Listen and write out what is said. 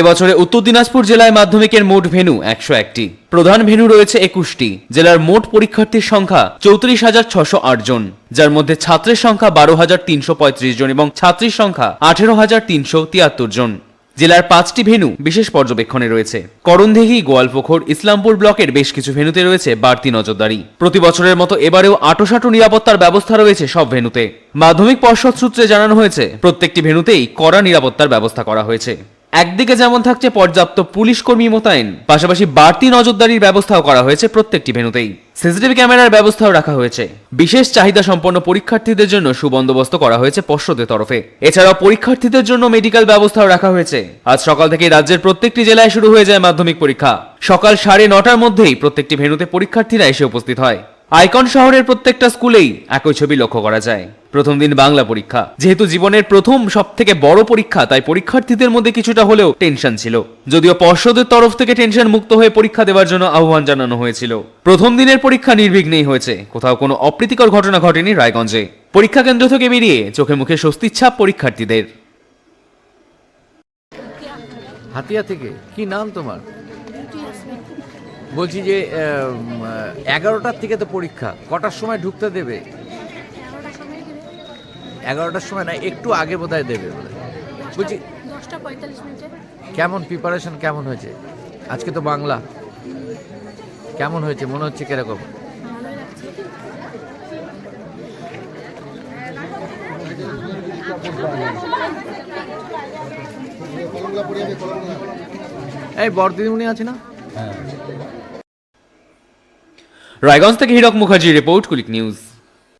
এবছরে উত্তর দিনাজপুর জেলায় মাধ্যমিকের মোট ভেন্যু একশো একটি। প্রধান ভেন্যু রয়েছে একুশটি। জেলার মোট পরীক্ষার্থীর সংখ্যা চৌত্রিশ হাজার ছশো আট জন। যার মধ্যে ছাত্রের সংখ্যা বারো হাজার তিনশো পঁয়ত্রিশ জন এবং ছাত্রীর সংখ্যা আঠেরো হাজার তিনশো তিয়াত্তর জন। জেলার পাঁচটি ভেন্যু বিশেষ পর্যবেক্ষণে রয়েছে। করণদিঘি গোয়ালপুকুর ইসলামপুর ব্লকের বেশ কিছু ভেন্যুতে রয়েছে বাড়তি নজরদারি। প্রতি বছরের মতো এবারেও আটোসাটো নিরাপত্তার ব্যবস্থা রয়েছে সব ভেন্যুতে। মাধ্যমিক পর্ষদ সূত্রে জানানো হয়েছে, প্রত্যেকটি ভেন্যুতেই কড়া নিরাপত্তার ব্যবস্থা করা হয়েছে। একদিকে যেমন থাকছে পর্যাপ্ত পুলিশ কর্মী মোতায়েন, পাশাপাশি বাড়তি নজরদারির ব্যবস্থাও করা হয়েছে প্রত্যেকটি ভেনুতেই। সিসিটিভি ক্যামেরার ব্যবস্থাও রাখা হয়েছে। বিশেষ চাহিদা সম্পন্ন পরীক্ষার্থীদের জন্য সুবন্দোবস্ত করা হয়েছে পর্ষদের তরফে। এছাড়াও পরীক্ষার্থীদের জন্য মেডিকেল ব্যবস্থাও রাখা হয়েছে। আজ সকাল থেকে রাজ্যের প্রত্যেকটি জেলায় শুরু হয়ে যায় মাধ্যমিক পরীক্ষা। সকাল সাড়ে নটার মধ্যেই প্রত্যেকটি ভেনুতে পরীক্ষার্থীরা এসে উপস্থিত হয়। আইকন শহরের প্রত্যেকটা স্কুলেই একই ছবি লক্ষ্য করা যায়। প্রথম দিন বাংলা পরীক্ষা। যেহেতু জীবনের প্রথম সব থেকে বড় পরীক্ষা তাই পরীক্ষার্থীদের মধ্যে কিছুটা হলেও টেনশন ছিল। যদিও পর্ষদের তরফ থেকে টেনশন মুক্ত হয়ে পরীক্ষা দেওয়ার জন্য আহ্বান জানানো হয়েছিল। প্রথম দিনের পরীক্ষা নির্বিঘ্নেই হয়েছে। কোথাও কোনো অপ্রীতিকর ঘটনা ঘটেনি রায়গঞ্জে। পরীক্ষা কেন্দ্র থেকে বেরিয়ে চোখে মুখে স্বস্তির ছাপ পরীক্ষার্থীদের। হাতিয়া থেকে? কি নাম তোমার? বলছি যে এগারোটার থেকে তো পরীক্ষা কটার সময় ঢুকতে দেবে? এগারোটার সময় না একটু আগে বোধহয় দেবে বলছি কেমন প্রিপারেশন কেমন হয়েছে? আজকে তো বাংলা। কেমন হয়েছে? মনে হচ্ছে কীরকম? এই বরদিদিমণি আছে না? রায়গঞ্জ থেকে হীরক মুখার্জি রিপোর্ট কুলিক নিউজ।